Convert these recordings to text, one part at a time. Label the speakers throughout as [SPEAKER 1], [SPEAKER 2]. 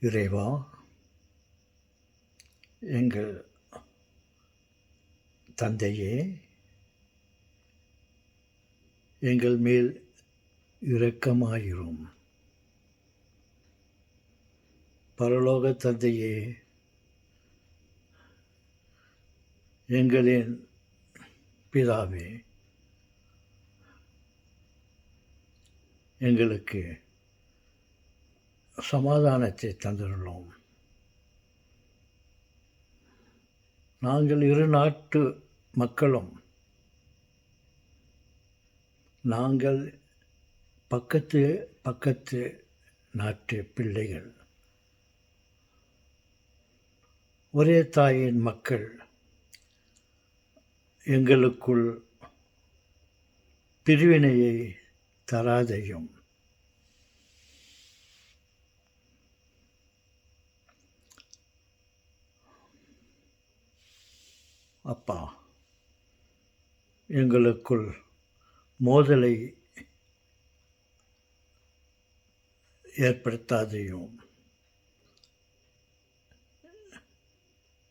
[SPEAKER 1] இறைவா எங்கள் தந்தையே எங்கள் மேல் இரக்கமாயிரும். பரலோக தந்தையே எங்களின் பிதாவே எங்களுக்கு சமாதானத்தை தந்துள்ளோம் நாங்கள் இரு நாட்டு மக்களும் நாங்கள் பக்கத்து பக்கத்து நாட்டு பிள்ளைகள் ஒரே தாயின் மக்கள் எங்களுக்குள் பிரிவினையை தராதையும் அப்பா எங்களுக்குள் மோதலை ஏற்படுத்தாதையும்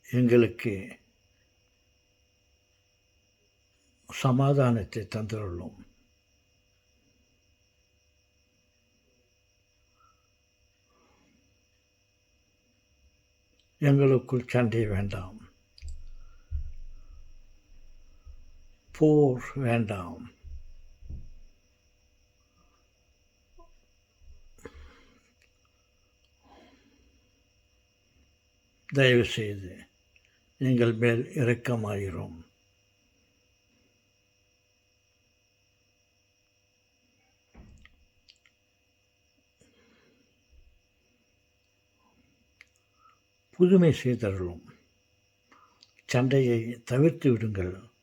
[SPEAKER 1] எங்களுக்கு சமாதானத்தை தந்துள்ளோம் எங்களுக்குள் சண்டை வேண்டாம். போர் வேண்டாம். தயவுசெய்து எங்கள் மேல் இரக்கமாயிரும். புதுமை செய்தருளும் சண்டையை தவிர்த்து விடுங்கள்.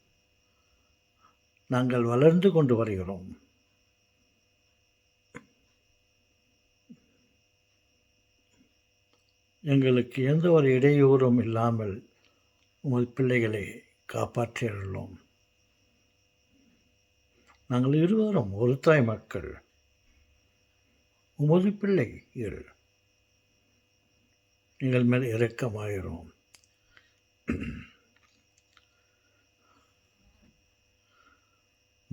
[SPEAKER 1] நாங்கள் வளர்ந்து கொண்டு வருகிறோம். எங்களுக்கு எந்த ஒரு இடையூறும் இல்லாமல் உங்கள் பிள்ளைகளை காப்பாற்றியுள்ளோம். நாங்கள் இருவரும் ஒரு தாய் மக்கள். உமது பிள்ளைகள். எங்கள் மேல் இரக்கமாயிரும்.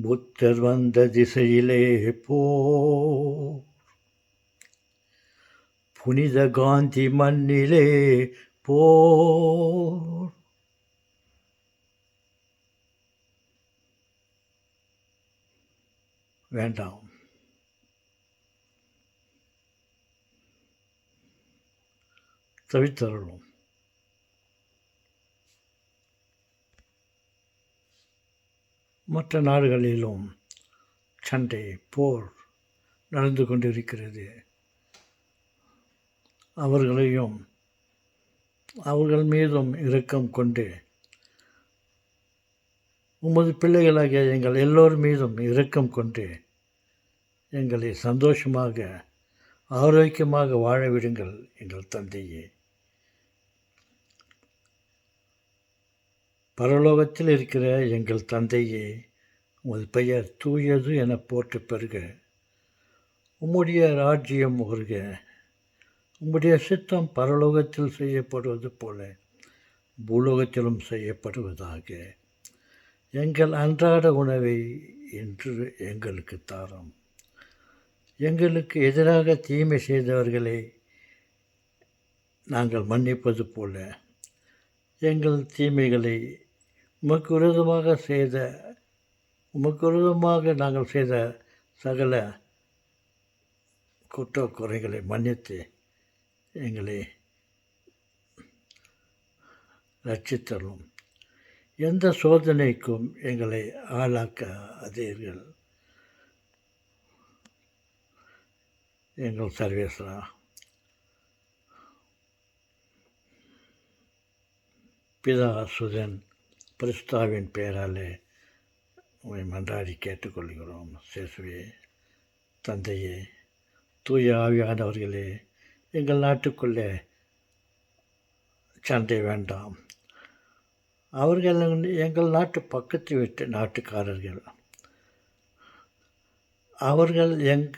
[SPEAKER 1] புத்தர் வந்த திசையிலே போ புனித காந்தி மண்ணிலே போ வேண்டாம். தவித்தருளும். மற்ற நாடுகளிலும் சண்டை போர் நடந்து கொண்டிருக்கிறது. அவர்களையும் அவர்கள் மீதும் இரக்கம் கொண்டு உமது பிள்ளைகளாகிய எங்கள் எல்லோர் மீதும் இரக்கம் கொண்டு எங்களை சந்தோஷமாக ஆரோக்கியமாக வாழ விடுங்கள் எங்கள் தந்தையே. பரலோகத்தில் இருக்கிற எங்கள் தந்தையே உமது பெயர் தூயது என போற்று பெறுக உம்முடைய ராஜ்யம் வருக உம்முடைய சித்தம் பரலோகத்தில் செய்யப்படுவது போல பூலோகத்திலும் செய்யப்படுவதாக. எங்கள் அன்றாட உணவை இன்று எங்களுக்கு தாரம். எங்களுக்கு எதிராக தீமை செய்தவர்களை நாங்கள் மன்னிப்பது போல எங்கள் தீமைகளை உமக்கு விரோதமாக செய்த உமக்கு விரோதமாக நாங்கள் செய்த சகல குற்ற குறைகளை மன்னித்து எங்களை ரட்சித்தரும் எந்த சோதனைக்கும் எங்களை ஆளாக்க அதீர்கள் எங்கள் சர்வேஸ்வரா. பிதா சுதன் பிரிஸ்தாவின் பெயராலே உங்களை மன்றாடி கேட்டுக்கொள்கிறோம். சேசுவே தந்தையே தூய ஆவியானவர்களே எங்கள் நாட்டுக்குள்ளே சண்டை வேண்டாம். அவர்கள் எங்கள் நாட்டு பக்கத்து வீட்டு நாட்டுக்காரர்கள். அவர்கள் எங்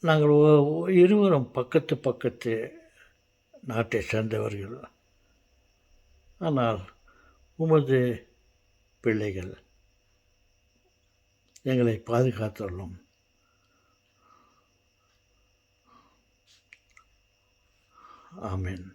[SPEAKER 1] நாங்கள் ஒ- இருவரும் பக்கத்து பக்கத்து நாட்டை சேர்ந்தவர்கள். ஆனால் உமது பிள்ளைகள் எங்களை பாதுகாத்துள்ளோம் ஆமேன்.